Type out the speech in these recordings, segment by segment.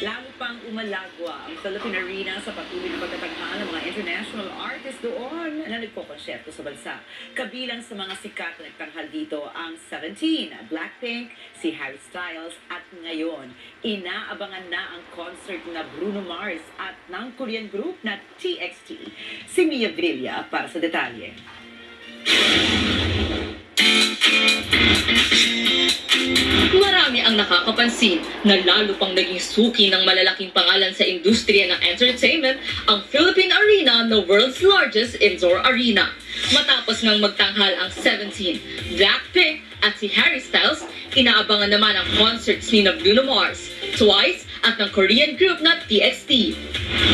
Lalo pang umalagwa ang Philippine Arena sa patuloy na pagtatanghal ng mga international artists doon na nagkokonsyerto sa bansa. Kabilang sa mga sikat na nagtanghal dito ang 17, Blackpink, si Harry Styles at ngayon, inaabangan na ang concert na Bruno Mars at ng Korean group na TXT. Si Mia Villa para sa detalye. Nakakapansin na lalo pang naging suki ng malalaking pangalan sa industriya ng entertainment ang Philippine Arena na world's largest indoor arena. Matapos ngang magtanghal ang 17, Blackpink at si Harry Styles, inaabangan naman ang concerts ni na Bruno Mars, Twice at ng Korean group na TXT.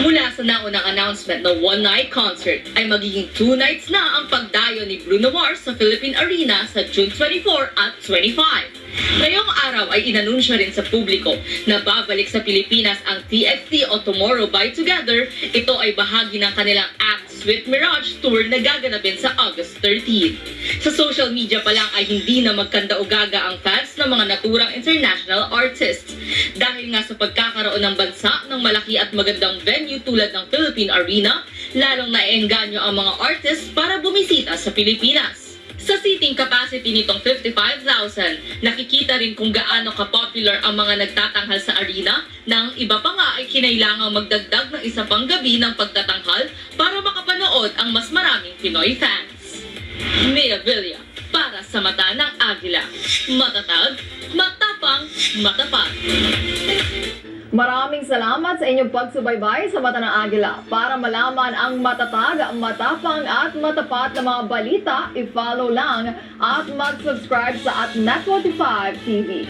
Mula sa naunang announcement na one-night concert ay magiging two nights na ang pagdayo ni Bruno Mars sa Philippine Arena sa June 24 at 25. Ngayong araw ay inanunsyo rin sa publiko na babalik sa Pilipinas ang TXT o Tomorrow by Together. Ito ay bahagi ng kanilang Act Sweet Mirage Tour na gaganapin sa August 13. Sa social media pa lang ay hindi na magkanda-ugaga ang fans ng mga naturang international artists. Dahil nga sa pagkakaroon ng bansa ng malaki at magandang venue tulad ng Philippine Arena, lalong naengganyo ang mga artists para bumisita sa Pilipinas. Sa seating capacity nitong 55,000, nakikita rin kung gaano ka-popular ang mga nagtatanghal sa arena nang iba pa nga ay kinailangang magdagdag ng isa pang gabi ng pagtatanghal para makapanood ang mas maraming Pinoy fans. Mia Villa, para sa mata ng Agila. Matatag, matapang, matapat. Maraming salamat sa inyong pagsubaybay sa Mata ng Agila. Para malaman ang matatag, matapang at matapat na mga balita, i-follow lang at mag-subscribe sa at Net 25 TV.